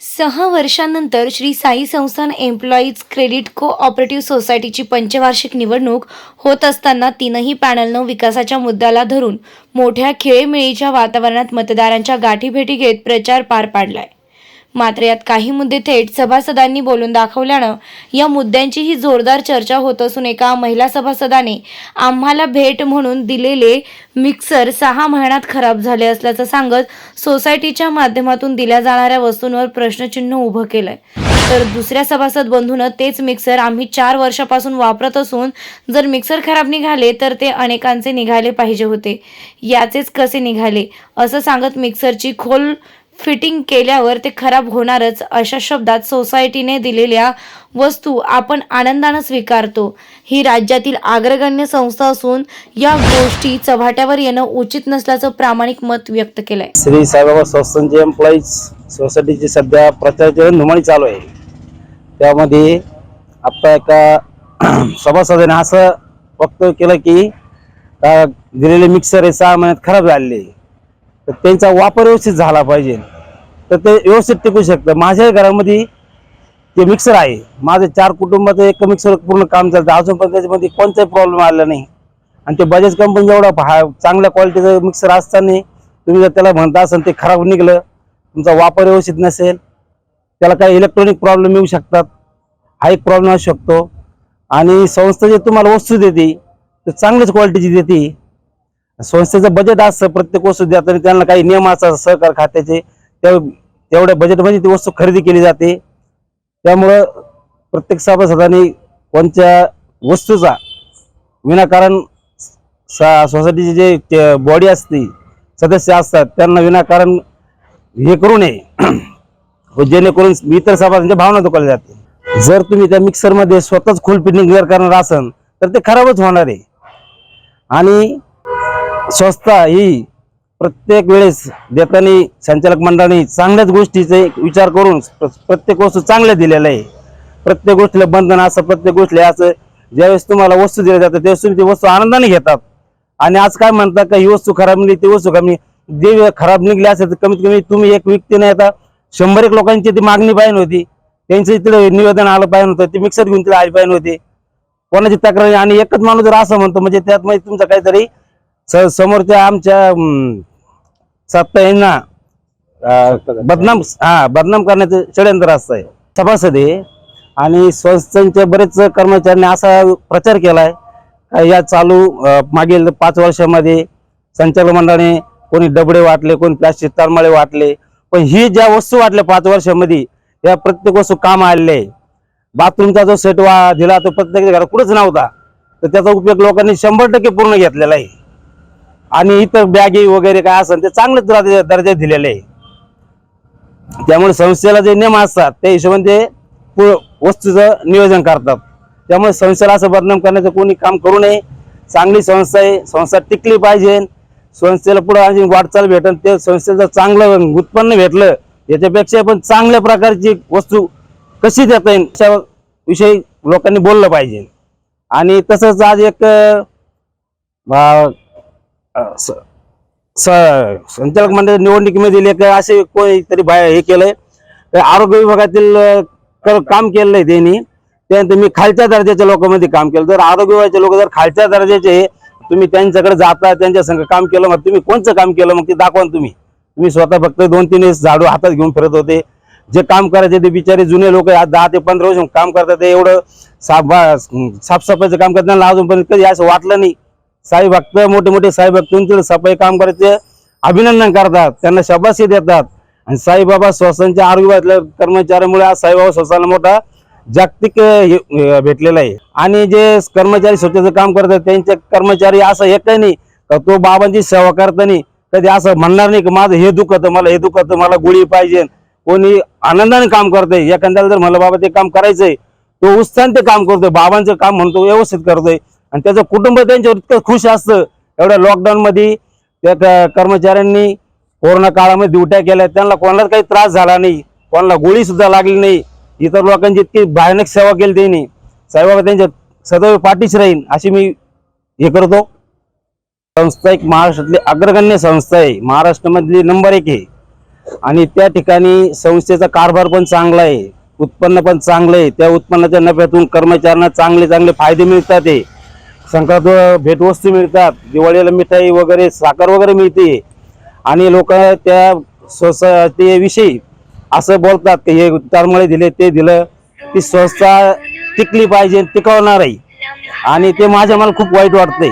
सहा वर्षांनंतर Shri Sai Sansthan employees credit cooperative सोसायटीची पंचवार्षिक निवडणूक होत असताना तीनही पॅनलनं विकासाच्या मुद्द्याला धरून मोठ्या खेळीमेळीच्या वातावरणात मतदारांच्या गाठीभेटी घेत प्रचार पार पाडलाय. मात्र यात काही मुद्दे थेट सभासदांनी बोलून दाखवल्यानं या मुद्द्यांचीही जोरदार चर्चा होत असून एका महिला सभासदाने आम्हाला भेट म्हणून दिलेले मिक्सर सहा महिन्यात खराब झाले असल्याचं सांगत सोसायटीच्या माध्यमातून दिल्या जाणाऱ्या वस्तूंवर प्रश्नचिन्ह उभं केलंय. तर दुसऱ्या सभासद बंधूनं तेच मिक्सर आम्ही चार वर्षापासून वापरत असून जर मिक्सर खराब निघाले तर ते अनेकांचे निघाले पाहिजे होते. याचेच कसे निघाले? असं सांगत मिक्सरची खोल फिटिंग केल्यावर ते खराब होणारच अशा शब्दात सोसायटीने दिलेल्या वस्तू आपण आनंदानं स्वीकारतो. ही राज्यातील अग्रगण्य संस्था असून या गोष्टी चव्हाट्यावर येणं उचित नसल्याचं प्रामाणिक मत व्यक्त केलंय. श्री साईबाबा संस्थांचे एम्प्लॉईज सोसायटीची सध्या प्रचार धुमाळी चालू आहे. त्यामध्ये आता एका सभासदाने असं वक्तव्य केलं की दिलेले मिक्सर हे सहा महिन्यात खराब झालेले. तर त्यांचा वापर व्यवस्थित झाला पाहिजे. तर ते व्यवस्थित टिकू शकतं. माझ्याही घरामध्ये ते मिक्सर आहे माझे चार कुटुंबाचं एक मिक्सर पूर्ण काम चालतं. अजूनपर्यंत त्याच्यामध्ये कोणताही प्रॉब्लेम आला नाही. आणि ते बजाज कंपनी जेवढा हा चांगल्या क्वालिटीचं मिक्सर असताना तुम्ही जर त्याला म्हणता असाल ते खराब निघलं तुमचा वापर व्यवस्थित नसेल त्याला काही इलेक्ट्रॉनिक प्रॉब्लेम येऊ शकतात. हा एक प्रॉब्लेम असू शकतो. आणि संस्था जे तुम्हाला वस्तू देते ते चांगल्याच क्वालिटीची देते. संस्थेचं बजेट असतं प्रत्येक वस्तू द्या तरी त्यांना काही नियम असतात सहकार खात्याचे. तेवढ्या बजेटमध्ये ती वस्तू खरेदी केली जाते. त्यामुळं प्रत्येक सभासदांनी कोणत्या वस्तूचा विनाकारण सा सोसायटीचे जे बॉडी असते सदस्य असतात त्यांना विनाकारण हे करू नये. जेणेकरून इतर सभासदांच्या भावना दुखावल्या जाते जर तुम्ही त्या मिक्सरमध्ये स्वतःच खोल करणार असन तर ते खराबच होणार आहे. आणि संस्था ही प्रत्येक वेळेस देताना संचालक मंडळाने चांगल्याच गोष्टीचे विचार करून प्रत्येक वस्तू चांगल्या दिलेल्या आहे. प्रत्येक गोष्टीला बंधन असं प्रत्येक गोष्टीला असं. ज्यावेळेस तुम्हाला वस्तू दिल्या जातात त्यावेळेस तुम्ही ती वस्तू आनंदाने घेतात. आणि आज काय म्हणतात का ही वस्तू खराब निघली ती वस्तू कमी जे खराब निघली असेल तर कमीत कमी तुम्ही एक व्यक्ती नाही आता शंभर एक लोकांची ती मागणी पाहिजे होती. त्यांचं इकडे निवेदन आलं पाहिजे होतं ते मिक्सर घेऊन तिला आली पाहिजे होती कोणाची तक्रार? आणि एकच माणूस जर असं म्हणतो म्हणजे त्यात म्हणजे तुमचं काहीतरी स- समोरच्या आमच्या अं, अं, बदनाम हा बदनाम करण्याचं षडयंत्र असतंय. सभासद सभासदे आणि संस्थांच्या बरेच कर्मचाऱ्यांनी असा प्रचार केलाय. का या चालू अं, मागील पाच वर्षामध्ये संचालक मंडळाने कोणी डबडे वाटले कोणी प्लास्टिक तरमाळे वाटले. पण ही ज्या वस्तू वाटल्या पाच वर्षामध्ये या प्रत्येक वस्तू काम आलेले आहे बाथरूमचा जो सेट वा दिला तो प्रत्येक घरात कुठंच नव्हता. तर त्याचा उपयोग लोकांनी शंभर टक्के पूर्ण घेतलेला आहे. आणि इतर बॅगे वगैरे काय असेल ते चांगलेच दर्जा दिलेले आहे. त्यामुळे संस्थेला जे नियम असतात त्या हिशोबाने ते वस्तूचं नियोजन करतात. त्यामुळे संस्थेला असं बदनाम करण्याचं कोणी काम करू नये. चांगली संस्था आहे संस्था टिकली पाहिजे. संस्थेला पुढे आणखी वाटचाल भेटन. ते संस्थेचं चांगलं उत्पन्न भेटलं याच्यापेक्षा पण चांगल्या प्रकारची वस्तू कशी देता येईल अशा विषयी लोकांनी बोललं पाहिजे. आणि तसंच आज एक स- स- संचालक मंडळ निवडणुकीमध्ये एक असे कोणीतरी बाहेर हे केलंय. तर आरोग्य विभागातील अं, क- काम केलंय त्यांनी. त्यानंतर मी खालच्या दर्जाच्या लोकांमध्ये काम केलं. जर आरोग्य विभागाचे लोक जर खालच्या दर्जाचे आहे, तुम्ही त्यांच्याकडे जाता त्यांच्या संग काम केलं मग तुम्ही कोणचं काम केलं मग ते दाखवा ना तुम्ही. तुम्ही स्वतः फक्त दोन तीन वेळेस झाडू हातात घेऊन फिरत होते. जे काम करायचे ते बिचारे जुने लोक आज दहा ते पंधरा वर्ष काम करतात. ते एवढं साफ बा- साफसफाईचं काम करतात त्यांना अजूनपर्यंत कधी असं वाटलं नाही. साई भक्त मोठे मोठे साई भक्त सफाई काम करायचे अभिनंदन करतात त्यांना शबासी देतात. आणि साईबाबा संस्थांच्या आरोग्यातल्या कर्मचाऱ्यामुळे आज साईबाबा संस्थांना मोठा जागतिक भेटलेला आहे. आणि जे कर्मचारी स्वच्छतेचं काम करतात त्यांचे कर्मचारी असं एकही नाही का तो बाबांची सेवा करताना कधी असं म्हणणार नाही की माझं हे दुखतं मला हे दुखतं मला गोळी पाहिजे. कोणी आनंदाने काम करतंय एखाद्याला जर म्हणलं बाबा ते काम करायचंय. तो उत्साहाने ते काम करतोय बाबांचं काम म्हणतो व्यवस्थित करतोय. आणि त्याचं कुटुंब त्यांच्यावर इतकं खुश असतं. एवढ्या लॉकडाऊन मध्ये त्या कर्मचाऱ्यांनी कोरोना काळामध्ये ड्युट्या केल्या. त्यांना कोणालाच काही त्रास झाला नाही. कोणाला गोळी सुद्धा लागली नाही. इतर लोकांची इतकी भयानक सेवा केली त्यांनी. साईबाबा त्यांच्या सदैव पाठीच राहील अशी मी हे करतो. संस्था एक महाराष्ट्रातली अग्रगण्य संस्था आहे. महाराष्ट्रामधली नंबर एक आहे. आणि त्या ठिकाणी संस्थेचा कारभार पण चांगला आहे. उत्पन्न पण चांगलं आहे. त्या उत्पन्नाच्या नफ्यातून कर्मचाऱ्यांना चांगले चांगले फायदे मिळतात आहे संक्रांत भेटवस्तू मिळतात. दिवाळीला मिठाई वगैरे साखर वगैरे मिळते. आणि लोक त्या सोसायटीविषयी असं बोलतात की हे तरमळे दिले ते दिलं. ती संस्था टिकली पाहिजे टिकवणार आहे आणि ते माझ्या मला खूप वाईट वाटतंय.